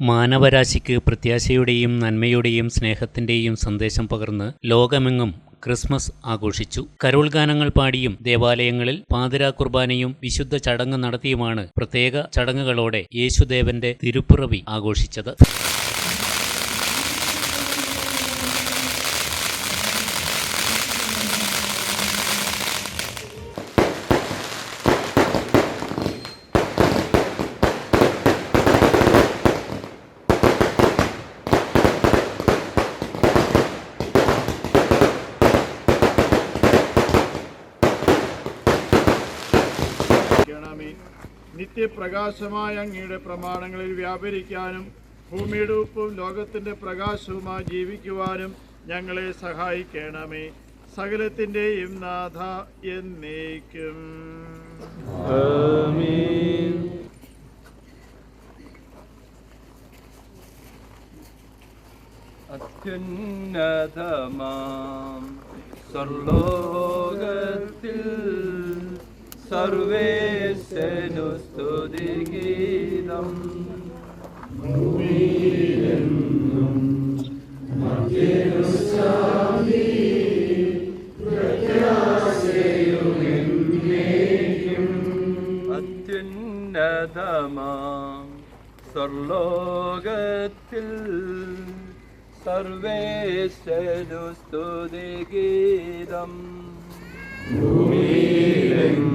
മാനവരാശിക്ക് പ്രത്യാശയുടെയും നന്മയുടെയും സ്നേഹത്തിന്റെയും സന്ദേശം പകർന്ന് ലോകമെങ്ങും ക്രിസ്മസ് ആഘോഷിച്ചു. കരോൾ ഗാനങ്ങൾ പാടിയും ദേവാലയങ്ങളിൽ പാതിരാ കുർബാനയും വിശുദ്ധ ചടങ്ങ് നടത്തിയുമാണ് പ്രത്യേക ചടങ്ങുകളോടെ യേശുദേവന്റെ തിരുപ്പിറവി ആഘോഷിച്ചത്. നിത്യപ്രകാശമായ അങ്ങയുടെ പ്രമാണങ്ങളിൽ വ്യാപരിക്കാനും ഭൂമിയുടെ ഉപ്പും ലോകത്തിന്റെ പ്രകാശവുമായി ജീവിക്കുവാനും ഞങ്ങളെ സഹായിക്കണമേ. സകലത്തിന്റെയും നാഥ എന്നേക്കും. അത്യുന്നതമാം സർലോകത്തിൽ സർവേശനു സ്തുതിഗീതം അത്യുന്നതമാം സർലോകത്തിൽ സർവേശനു സ്തുതിഗീതം ഭൂമിയിലെങ്ങും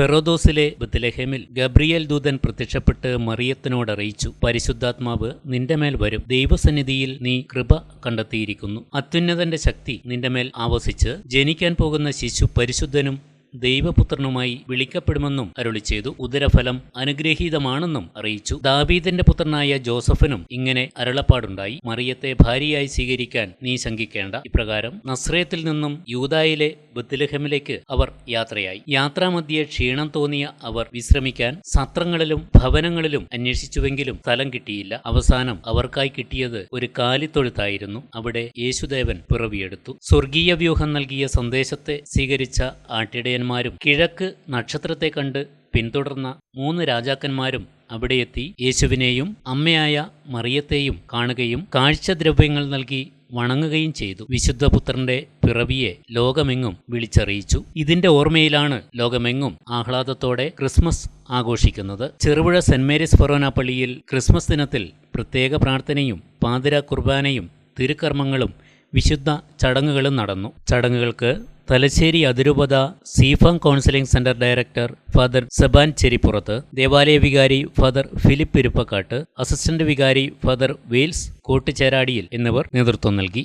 ഫെറോദോസിലെ ബത്ലഹേമിൽ ഗബ്രിയേൽ ദൂതൻ പ്രത്യക്ഷപ്പെട്ട് മറിയത്തിനോട് അറിയിച്ചു പരിശുദ്ധാത്മാവ് നിന്റെ മേൽ വരും. ദൈവസന്നിധിയിൽ നീ കൃപ കണ്ടെത്തിയിരിക്കുന്നു. അത്യുന്നതന്റെ ശക്തി നിന്റെ മേൽ ആവസിച്ച് ജനിക്കാൻ പോകുന്ന ശിശു പരിശുദ്ധനും ദൈവപുത്രനുമായി വിളിക്കപ്പെടുമെന്നും അരുളി ചെയ്തു. ഉദരഫലം അനുഗ്രഹീതമാണെന്നും അറിയിച്ചു. ദാവീദിന്റെ പുത്രനായ ജോസഫിനും ഇങ്ങനെ അരുളപ്പാടുണ്ടായി. മറിയത്തെ ഭാര്യയായി സ്വീകരിക്കാൻ നീ ശങ്കിക്കേണ്ട. ഇപ്രകാരം നസ്രയത്തിൽ നിന്നും യൂതായിലെ ബത്തിലഹമിലേക്ക് അവർ യാത്രയായി. യാത്രാമധ്യേ ക്ഷീണം തോന്നിയ അവർ വിശ്രമിക്കാൻ സത്രങ്ങളിലും ഭവനങ്ങളിലും അന്വേഷിച്ചുവെങ്കിലും സ്ഥലം കിട്ടിയില്ല. അവസാനം അവർക്കായി കിട്ടിയത് ഒരു കാലിത്തൊഴുത്തായിരുന്നു. അവിടെ യേശുദേവൻ പിറവിയെടുത്തു. സ്വർഗീയ വ്യൂഹം നൽകിയ സന്ദേശത്തെ സ്വീകരിച്ച ആട്ടിടയന്മാരും കിഴക്ക് നക്ഷത്രത്തെ കണ്ട് പിന്തുടർന്ന മൂന്ന് രാജാക്കന്മാരും അവിടെയെത്തി യേശുവിനെയും അമ്മയായ മറിയത്തെയും കാണുകയും കാഴ്ചദ്രവ്യങ്ങൾ നൽകി വണങ്ങുകയും ചെയ്തു. വിശുദ്ധപുത്രന്റെ പിറവിയെ ലോകമെങ്ങും വിളിച്ചറിയിച്ചു. ഇതിന്റെ ഓർമ്മയിലാണ് ലോകമെങ്ങും ആഹ്ലാദത്തോടെ ക്രിസ്മസ് ആഘോഷിക്കുന്നത്. ചെറുപുഴ സെന്റ് മേരീസ് ഫൊറോന പള്ളിയിൽ ക്രിസ്മസ് ദിനത്തിൽ പ്രത്യേക പ്രാർത്ഥനയും പാതിര കുർബാനയും തിരുക്കർമ്മങ്ങളും വിശുദ്ധ ചടങ്ങുകളും നടന്നു. ചടങ്ങുകൾക്ക് തലശ്ശേരി അതിരൂപത സീഫം counselling centre director father Seban Cheripurath ദേവാലയ വികാരി ഫാദർ ഫിലിപ്പ് ഇരുപ്പക്കാട്ട് അസിസ്റ്റന്റ് വികാരി ഫാദർ വെയിൽസ് കോട്ടുചേരാടിയിൽ എന്നിവർ നേതൃത്വം നൽകി.